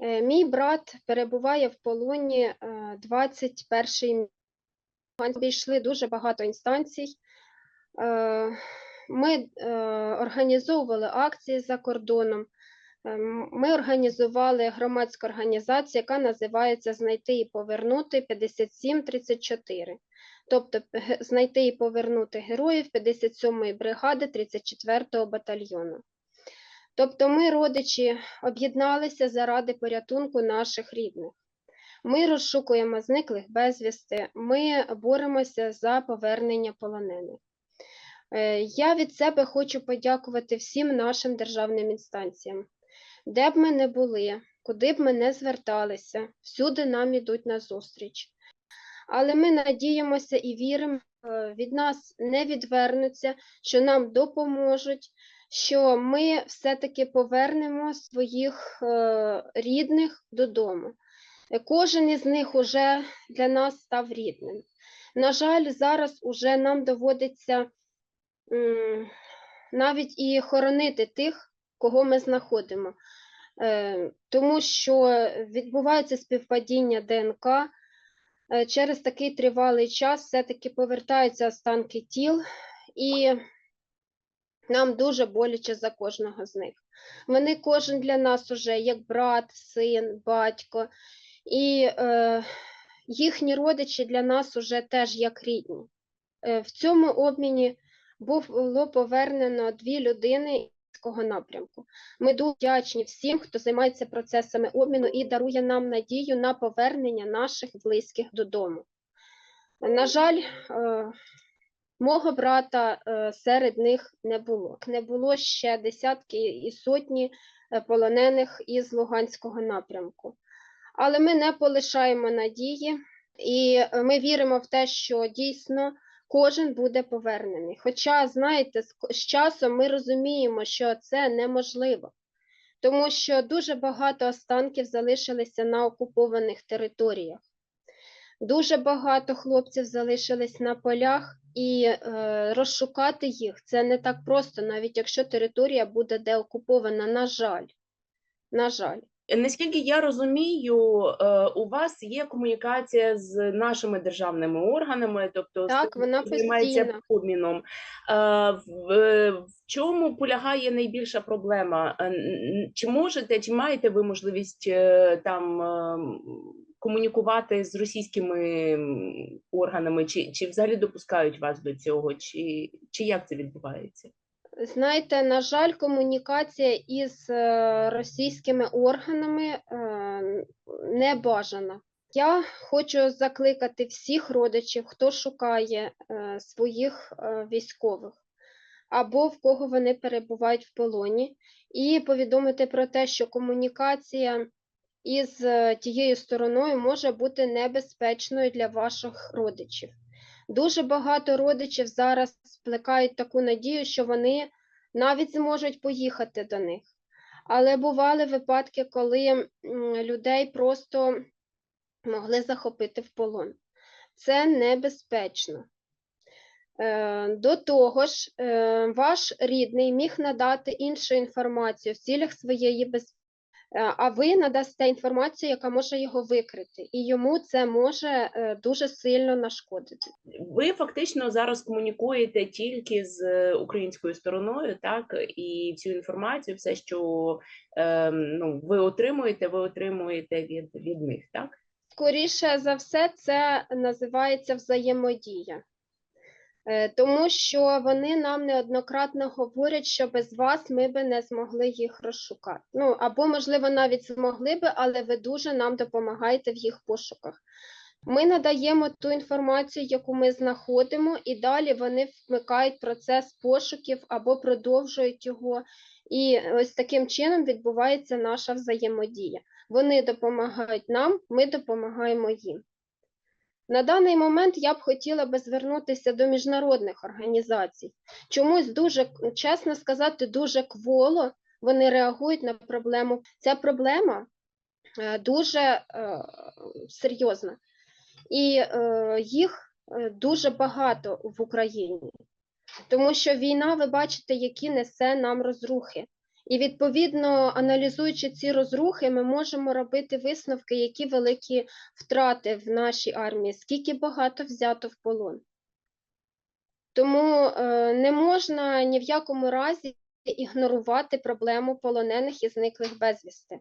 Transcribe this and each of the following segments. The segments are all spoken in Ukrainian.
Е, Мій брат перебуває в полоні е, 21-й місяць. Обійшли дуже багато інстанцій. Е, Ми е, організовували акції за кордоном. Ми організували громадську організацію, яка називається Знайти і повернути 5734. Тобто знайти і повернути героїв 57-ї бригади 34-го батальйону. Тобто ми, родичі, об'єдналися заради порятунку наших рідних. Ми розшукуємо зниклих безвісти, ми боремося за повернення полонених. Е, Я від себе хочу подякувати всім нашим державним інстанціям. Де б ми не були, куди б ми не зверталися, всюди нам ідуть назустріч. Але ми надіємося і віримо, е, від нас не відвернуться, що нам допоможуть, що ми все-таки повернемо своїх е, рідних додому. Кожен із них уже для нас став рідним. На жаль, зараз уже нам доводиться навіть і хоронити тих, кого ми знаходимо, Е, тому що відбувається співпадіння ДНК. Е, Через такий тривалий час все-таки повертаються останки тіл, і нам дуже боляче за кожного з них. Вони кожен для нас уже як брат, син, батько, і е, їхні родичі для нас уже теж як рідні. Е, в цьому обміні було повернено дві людини ізького напрямку. Ми дуже вдячні всім, хто займається процесами обміну і дарує нам надію на повернення наших близьких додому. На жаль, е, мого брата е, серед них не було. Не було ще десятки і сотні е, полонених із Луганського напрямку. Але ми не полишаємо надії, і ми віримо в те, що дійсно кожен буде повернений. Хоча, знаєте, з часом ми розуміємо, що це неможливо, тому що дуже багато останків залишилися на окупованих територіях. Дуже багато хлопців залишились на полях, і е, розшукати їх це не так просто, навіть якщо територія буде деокупована, на жаль. На жаль. Наскільки я розумію, е, у вас є комунікація з нашими державними органами, тобто Так, вона займається обміном. Е, В, в чому полягає найбільша проблема? Е, Чи можете, чи маєте ви можливість там комунікувати з російськими органами, чи, чи взагалі допускають вас до цього, чи, чи як це відбувається? Знаєте, на жаль, комунікація із е, російськими органами е, не бажана. Я хочу закликати всіх родичів, хто шукає е, своїх військових або в кого вони перебувають в полоні, і повідомити про те, що комунікація із тією стороною може бути небезпечною для ваших родичів. Дуже багато родичів зараз плекають таку надію, що вони навіть зможуть поїхати до них. Але бували випадки, коли людей просто могли захопити в полон. Це небезпечно. Е, До того ж, е, ваш рідний міг надати іншу інформацію в цілях своєї безпеки, а ви надасте інформацію, яка може його викрити, і йому це може е, дуже сильно нашкодити. Ви фактично зараз комунікуєте тільки з е, українською стороною, так і цю інформацію, все, що е, ну, ви отримуєте, ви отримуєте від, від них, так? Скоріше за все, це називається взаємодія. Е, Тому що вони нам неоднократно говорять, що без вас ми би не змогли їх розшукати. Ну або, можливо, навіть змогли би, але ви дуже нам допомагаєте в їх пошуках. Ми надаємо ту інформацію, яку ми знаходимо, і далі вони вмикають процес пошуків або продовжують його. І ось таким чином відбувається наша взаємодія. Вони допомагають нам, ми допомагаємо їм. На даний момент я б хотіла би звернутися до міжнародних організацій. Чомусь дуже, чесно сказати, дуже кволо вони реагують на проблему. Ця проблема е, дуже е, серйозна, і е, їх дуже багато в Україні, тому що війна, ви бачите, які несе нам розрухи. І відповідно, аналізуючи ці розрухи, ми можемо робити висновки, які великі втрати в нашій армії, скільки багато взято в полон. Тому е, не можна ні в якому разі ігнорувати проблему полонених і зниклих безвісти.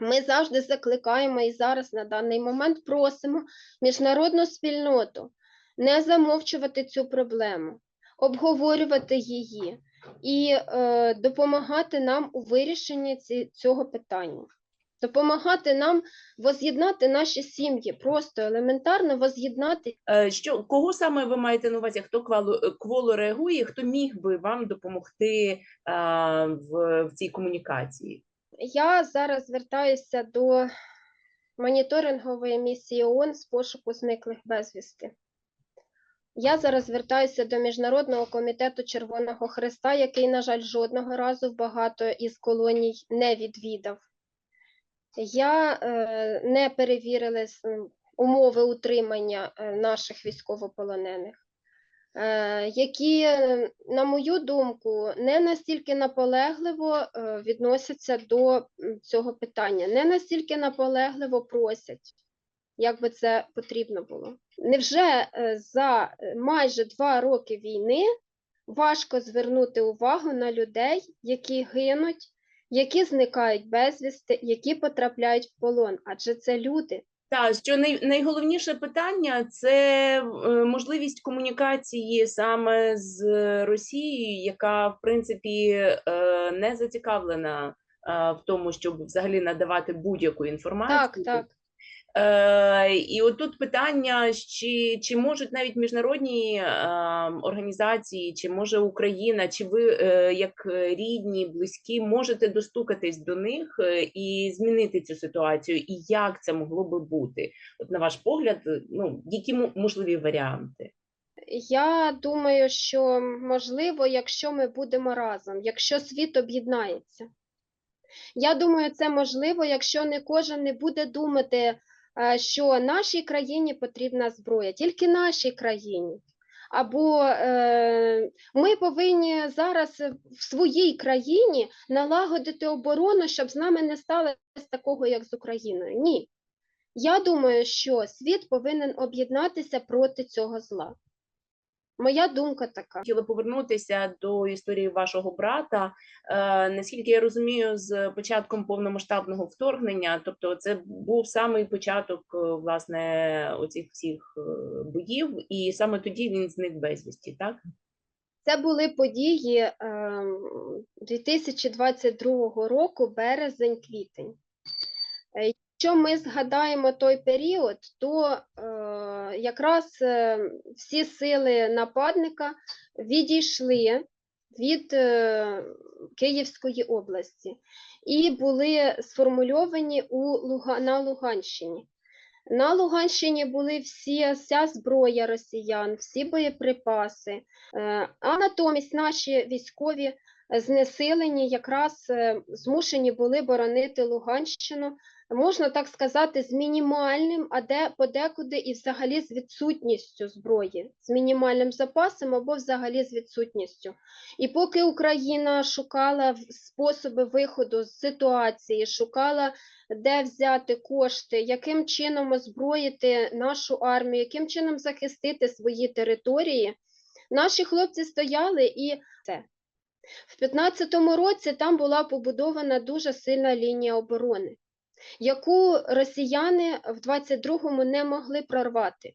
Ми завжди закликаємо і зараз на даний момент просимо міжнародну спільноту не замовчувати цю проблему, обговорювати її і е, допомагати нам у вирішенні ці, цього питання. Допомагати нам воз'єднати наші сім'ї, просто елементарно воз'єднати Е, Що кого саме ви маєте на увазі? Хто квало кволо реагує? Хто міг би вам допомогти а, в, в цій комунікації? Я зараз звертаюся до моніторингової місії ООН з пошуку зниклих безвісти. Я зараз звертаюся до Міжнародного комітету Червоного Хреста, який, на жаль, жодного разу в багато із колоній не відвідав. Я е, не перевірила умови утримання е, наших військовополонених, е, які, на мою думку, не настільки наполегливо е, відносяться до цього питання, не настільки наполегливо просять, як би це потрібно було. Невже е, за е, майже два роки війни важко звернути увагу на людей, які гинуть, які зникають безвісти, які потрапляють в полон? Адже це люди. Так, що най, найголовніше питання це е, можливість комунікації саме з Росією, яка в принципі не зацікавлена в тому, щоб взагалі надавати будь-яку інформацію. Так, так. Е, і отут питання, чи, чи можуть навіть міжнародні е, організації, чи може Україна, чи ви е, як рідні, близькі, можете достукатись до них е, і змінити цю ситуацію, і як це могло би бути? От на ваш погляд, ну які можливі варіанти? Я думаю, що можливо, якщо ми будемо разом, якщо світ об'єднається. Я думаю, це можливо, якщо не кожен не буде думати, що нашій країні потрібна зброя, тільки нашій країні. Або е, ми повинні зараз в своїй країні налагодити оборону, щоб з нами не сталося такого, як з Україною. Ні. Я думаю, що світ повинен об'єднатися проти цього зла. Моя думка така. Хотіла повернутися до історії вашого брата. Е, наскільки я розумію, з початком повномасштабного вторгнення, тобто це був самий початок е, власне оцих всіх е, боїв, і саме тоді він зник безвісті, так? Це були події ем, 2022 року, березень-квітень. Е, Якщо ми згадаємо той період, то е, якраз е, всі сили нападника відійшли від е, Київської області і були сформульовані у на Луганщині. На Луганщині були всі, вся зброя росіян, всі боєприпаси, Е, а натомість наші військові е, знесилені якраз е, змушені були боронити Луганщину, можна так сказати, з мінімальним, а де подекуди і взагалі з відсутністю зброї, з мінімальним запасом або взагалі з відсутністю. І поки Україна шукала способи виходу з ситуації, шукала де взяти кошти, яким чином озброїти нашу армію, яким чином захистити свої території. Наші хлопці стояли і це. В 15-му році там була побудована дуже сильна лінія оборони, яку росіяни в 22-му не могли прорвати.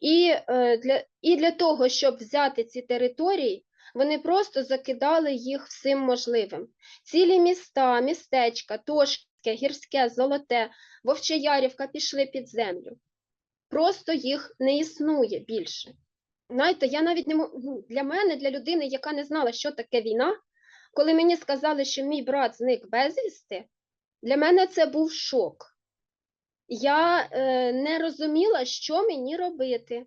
І, е, для, і для того, щоб взяти ці території, вони просто закидали їх всім можливим. Цілі міста, містечка, Тошки, Гірське, Золоте, Вовчеярівка пішли під землю. Просто їх не існує більше. Знаєте, я навіть не ну, для мене, для людини, яка не знала, що таке війна, коли мені сказали, що мій брат зник безвісти, для мене це був шок. Я е, не розуміла, що мені робити,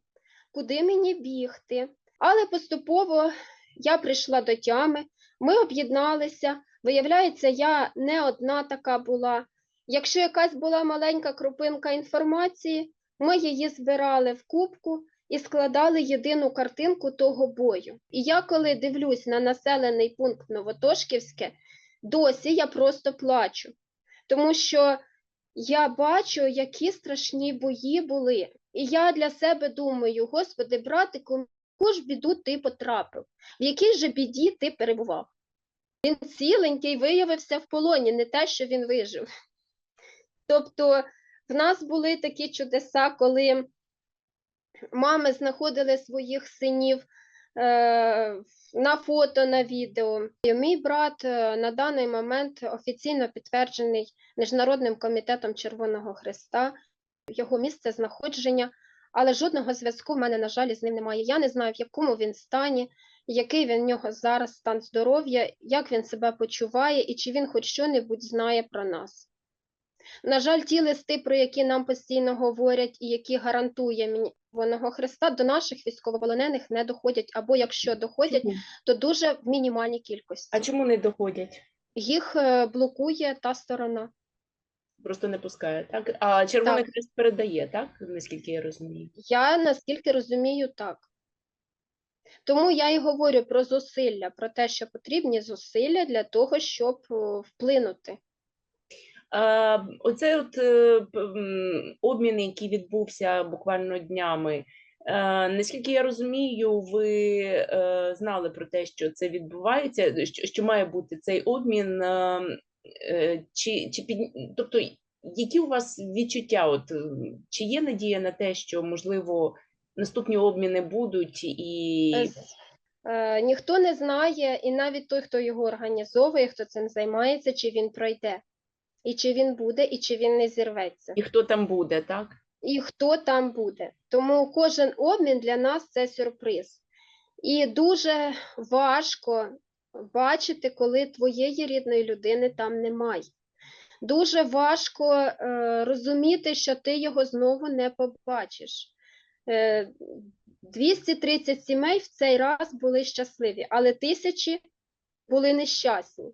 куди мені бігти. Але поступово я прийшла до тями, ми об'єдналися. Виявляється, я не одна така була. Якщо якась була маленька крупинка інформації, ми її збирали в кубку і складали єдину картинку того бою. І я, коли дивлюсь на населений пункт Новотошківське, Досі я просто плачу, тому що я бачу, які страшні бої були. І я для себе думаю, господи, братику, яку ж біду ти потрапив, в якій же біді ти перебував? Він ціленький виявився в полоні, не те, що він вижив. Тобто в нас були такі чудеса, коли мами знаходили своїх синів е, на фото, на відео. І мій брат е, на даний момент офіційно підтверджений Міжнародним комітетом Червоного Христа, його місце знаходження, але жодного зв'язку в мене, на жаль, з ним немає. Я не знаю, в якому він стані, який він в нього зараз стан здоров'я, як він себе почуває і чи він хоч що-небудь знає про нас. На жаль, ті листи, про які нам постійно говорять і які гарантує Червоного Христа, до наших військовополонених не доходять, або якщо доходять, Чому? то дуже в мінімальній кількості. А чому не доходять? Їх е, блокує та сторона. Просто не пускає, так? А Червоний Так. Хрест передає, так? Наскільки я розумію. Я наскільки розумію, так. Тому я і говорю про зусилля, про те, що потрібні зусилля для того, щоб о, вплинути. А, оцей от е, обмін, який відбувся буквально днями. е, Наскільки я розумію, ви е, знали про те, що це відбувається, що, має бути цей обмін. е, е, Чи, чи під, тобто, які у вас відчуття? От, е, чи є надія на те, що можливо наступні обміни будуть і Е, е, ніхто не знає, і навіть той, хто його організовує, хто цим займається, чи він пройде, і чи він буде, і чи він не зірветься. і хто там буде, так? і хто там буде. Тому кожен обмін для нас це сюрприз. І дуже важко бачити, коли твоєї рідної людини там немає. Дуже важко е, розуміти, що ти його знову не побачиш. Е, 230 сімей в цей раз були щасливі, але тисячі були нещасні.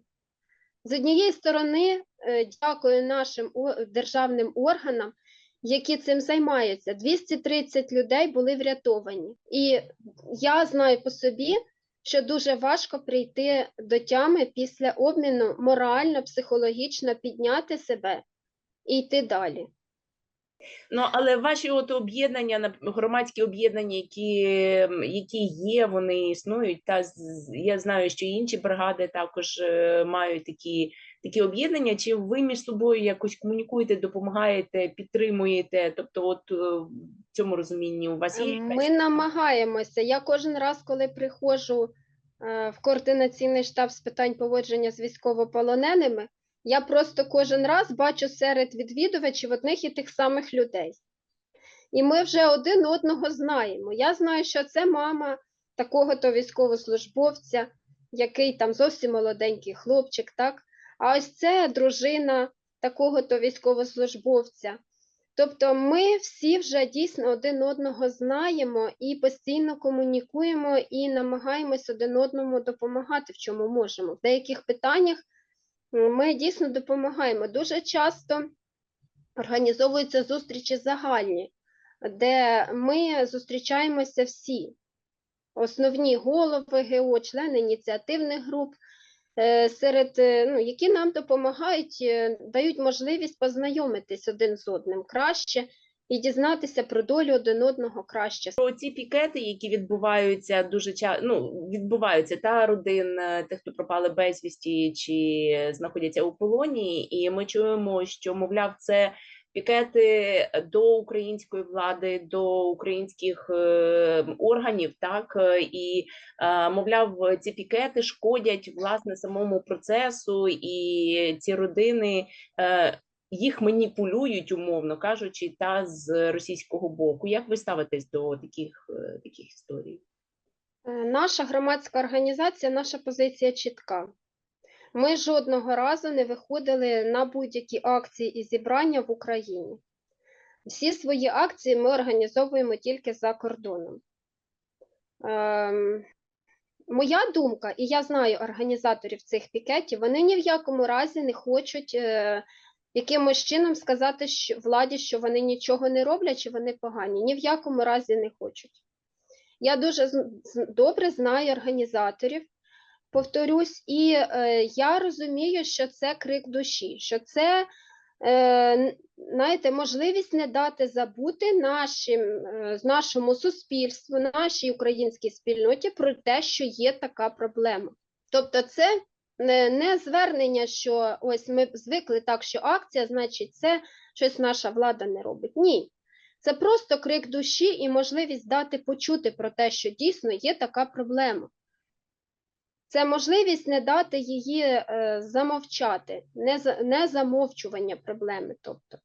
З однієї сторони, е, дякую нашим державним органам, які цим займаються. 230 людей були врятовані. І я знаю по собі, що дуже важко прийти до тями після обміну морально, психологічно підняти себе і йти далі. Ну, але ваші от об'єднання, громадські об'єднання, які, які є, вони існують. Та я знаю, що інші бригади також е, мають такі, такі об'єднання. Чи ви між собою якось комунікуєте, допомагаєте, підтримуєте? Тобто, от е, в цьому розумінні у вас є якась Ми намагаємося. Я кожен раз, коли приходжу е, в координаційний штаб з питань поводження з військовополоненими, я просто кожен раз бачу серед відвідувачів одних і тих самих людей. І ми вже один одного знаємо. Я знаю, що це мама такого-то військовослужбовця, який там зовсім молоденький хлопчик, так? А ось це дружина такого-то військовослужбовця. Тобто ми всі вже дійсно один одного знаємо і постійно комунікуємо і намагаємось один одному допомагати, в чому можемо. В деяких питаннях ми дійсно допомагаємо. Дуже часто організовуються зустрічі загальні, де ми зустрічаємося всі. Основні голови ГО, члени ініціативних груп, е, серед, е, ну, які нам допомагають, е, дають можливість познайомитись один з одним краще і дізнатися про долю один одного краще. про ці пікети, які відбуваються дуже часто, ну, відбуваються та родин е, тих, хто пропали безвісті чи знаходяться у полоні, і ми чуємо, що мовляв, це пікети до української влади, до українських е, органів, так е, і мовляв, ці пікети шкодять власне самому процесу, і ці родини. Їх маніпулюють, умовно кажучи, та з російського боку. Як ви ставитесь до таких, е, таких історій? Е, Наша громадська організація, наша позиція чітка. Ми жодного разу не виходили на будь-які акції і зібрання в Україні. Всі свої акції ми організовуємо тільки за кордоном. Ем, моя думка, і я знаю організаторів цих пікетів, вони ні в якому разі не хочуть е, якимось чином сказати що, владі, що вони нічого не роблять, чи вони погані. Ні в якому разі не хочуть. Я дуже добре знаю організаторів, повторюсь, і е, я розумію, що це крик душі, що це е, знаєте, можливість не дати забути нашим, е, нашому суспільству, нашій українській спільноті про те, що є така проблема. Тобто, це не, не звернення, що ось ми звикли так, що акція, значить, це щось наша влада не робить. Ні. Це просто крик душі і можливість дати почути про те, що дійсно є така проблема. Це можливість не дати її е, замовчати, не замовчування проблеми. Тобто.